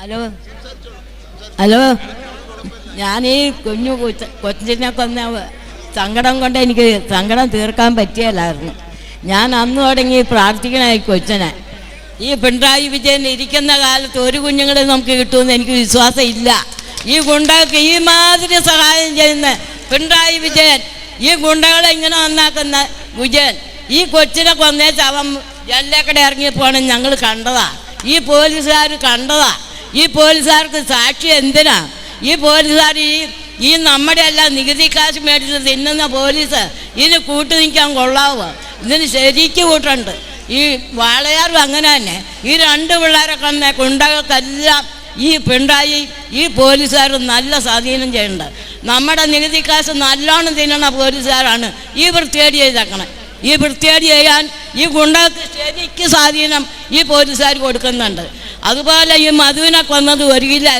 Hello? Hello? ഞാൻ ഈ കുഞ്ഞു കൊച്ച കൊച്ചിനെ കൊന്ന സങ്കടം കൊണ്ട് എനിക്ക് സങ്കടം തീർക്കാൻ പറ്റിയല്ലായിരുന്നു. ഞാൻ അന്ന് തുടങ്ങി പ്രാർത്ഥിക്കണ ഈ കൊച്ചനെ. ഈ പിണറായി വിജയൻ ഇരിക്കുന്ന കാലത്ത് ഒരു കുഞ്ഞുങ്ങളെ നമുക്ക് കിട്ടുമെന്ന് എനിക്ക് വിശ്വാസം ഇല്ല ഈ ഗുണ്ടകൾക്ക് ഈ മാതിരി സഹായം ചെയ്യുന്ന പിണറായി വിജയൻ ഈ ഗുണ്ടകളെ ഇങ്ങനെ നന്നാക്കുന്ന വിജയൻ ഈ കൊച്ചിനെ കൊന്നേച്ച് അവൻ എല്ലേക്കടെ ഇറങ്ങിയപ്പോണ് ഞങ്ങൾ കണ്ടതാ. ഈ പോലീസുകാർ കണ്ടതാ. ഈ പോലീസുകാർക്ക് സാക്ഷി എന്തിനാ? ഈ പോലീസുകാർ ഈ ഈ നമ്മുടെ എല്ലാം നികുതി കാശ് മേടിച്ച് തിന്നുന്ന പോലീസ് ഇതിന് കൂട്ടു നിൽക്കാൻ കൊള്ളാവോ? ഇതിന് ശരിക്ക് കൂട്ടുണ്ട്. ഈ വാളയാറും അങ്ങനെ തന്നെ. ഈ രണ്ട് പിള്ളേരെ കന്നെ കുണ്ടകൾക്കെല്ലാം ഈ പിണ്ടായി ഈ പോലീസുകാർ നല്ല സ്വാധീനം ചെയ്യേണ്ടത് നമ്മുടെ നികുതി കാശ് നല്ലോണം തിന്നണ പോലീസുകാരാണ്. ഈ വൃത്തികേട് ചെയ്തേക്കണേ. ഈ വൃത്തികേട് ചെയ്യാൻ ഈ ഗുണ്ടകൾക്ക് ശരിക്ക് സ്വാധീനം ഈ പോലീസുകാർ കൊടുക്കുന്നുണ്ട്. അതുപോലെ ഈ മധുവിനെ കൊന്നത് ഒരു കിലോ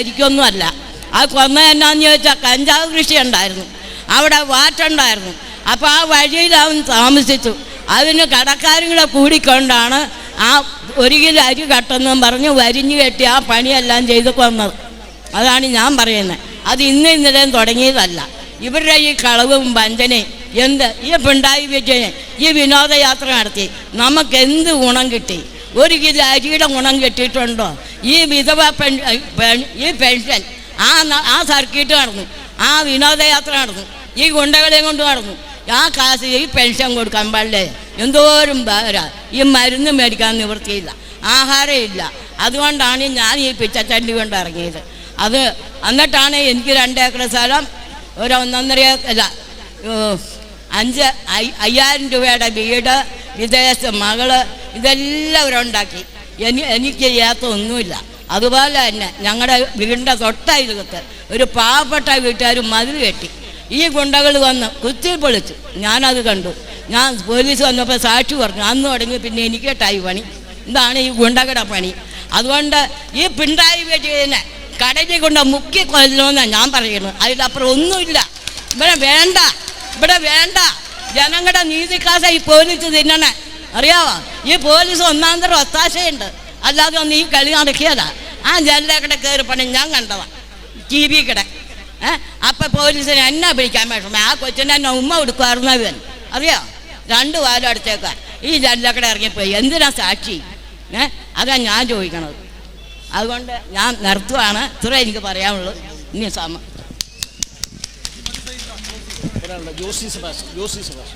ആ കൊന്ന എന്നാന്ന് ചോദിച്ചാൽ കഞ്ചാവ് കൃഷി ഉണ്ടായിരുന്നു. അവിടെ വാറ്റുണ്ടായിരുന്നു അപ്പോൾ ആ വഴിയിൽ അവൻ താമസിച്ചു. അതിന് കടക്കാരുകളെ കൂടിക്കൊണ്ടാണ് ആ ഒരു കിലോ അരി കട്ടെന്നും പറഞ്ഞ് വരിഞ്ഞു കെട്ടി ആ പണിയെല്ലാം ചെയ്ത് കൊന്നത്. അതാണ് ഞാൻ പറയുന്നത് അത് ഇന്ന് ഇന്നലെയും തുടങ്ങിയതല്ല. ഇവരുടെ ഈ കളവും വഞ്ചനയും എന്ത്? ഈ പിണ്ടായി വിജയൻ ഈ വിനോദയാത്ര നടത്തി. നമുക്ക് എന്ത് ഗുണം കിട്ടി? ഒരു കിലോ അരിയുടെ ഗുണം കിട്ടിയിട്ടുണ്ടോ? ഈ വിധവ ഈ പെൻഷൻ ആ ആ സർക്കിട്ട് നടന്നു. ആ വിനോദയാത്ര നടന്നു. ഈ ഗുണ്ടകളെയും കൊണ്ട് നടന്നു. ആ കാശ് ഈ പെൻഷൻ കൊടുക്കാൻ പാടില്ലേ? എന്തോരം പേരാ ഈ മരുന്ന് മേടിക്കാൻ നിവൃത്തിയില്ല. ആഹാരം ഇല്ല. അതുകൊണ്ടാണ് ഞാൻ ഈ പിച്ചച്ചണ്ടി കൊണ്ട് ഇറങ്ങിയത്. അത് എന്നിട്ടാണ് എനിക്ക് രണ്ടേക്കർ സ്ഥലം ഒരു ഒന്നൊന്നര അല്ല അഞ്ച് അയ്- അയ്യായിരം രൂപയുടെ വീട് വിദേശ മകൾ ഇതെല്ലാം അവരുണ്ടാക്കി എനി എനിക്ക് ചെയ്യാത്ത ഒന്നുമില്ല അതുപോലെ തന്നെ ഞങ്ങളുടെ വീടിന്റെ തൊട്ടയൽക്കത്ത് ഒരു പാവപ്പെട്ട വീട്ടുകാർ മതിൽ കെട്ടി. ഈ ഗുണ്ടകൾ വന്ന് കുത്തി പൊളിച്ചു. ഞാനത് കണ്ടു. ഞാൻ പോലീസ് വന്നപ്പോൾ സാക്ഷി പറഞ്ഞു അന്ന് തുടങ്ങി പിന്നെ എനിക്ക് കേട്ടായി പണി. ഇതാണ് ഈ ഗുണ്ടകളുടെ പണി. അതുകൊണ്ട് ഈ പിണ്ടായി വീട്ടിനെ കടലിൽ കൊണ്ട് മുക്കി കൊല്ലണമെന്നാണ് ഞാൻ പറയുന്നത്. അതിലപ്പുറം ഒന്നുമില്ല. ഇവിടെ വേണ്ട. ഇവിടെ വേണ്ട. ജനങ്ങളുടെ നീതിക്കാശ ഈ പോലീസ് തിന്നണേ. അറിയാവോ? ഈ പോലീസ് ഒന്നാം തരം ഒത്താശയുണ്ട്. അല്ലാതെ ഒന്ന് ഈ കളി നടക്കിയതാ. ആ ജനലക്കടെ കയറി പണി ഞാൻ കണ്ടതാ. T V കിടെ. ഏഹ് അപ്പം പോലീസിനെ എന്നെ പിടിക്കാൻ വിഷമം ആ കൊച്ചിനെ എന്നെ ഉമ്മ കൊടുക്കുമായിരുന്നു അവൻ. അറിയോ? രണ്ട് വാരം അടിച്ചേക്കാൻ ഈ ജനലക്കടെ ഇറങ്ങിപ്പോയി. എന്തിനാ സാക്ഷി? ഏഹ് അതാ ഞാൻ ചോദിക്കണത്. അതുകൊണ്ട് ഞാൻ നിർത്തുവാണ്. ഇത്ര എനിക്ക് പറയാനുള്ളൂ. ഇനി സമ ജോസി സെബാസ്റ്റ്യൻ ജോസി സെബാസ്റ്റ്യൻ.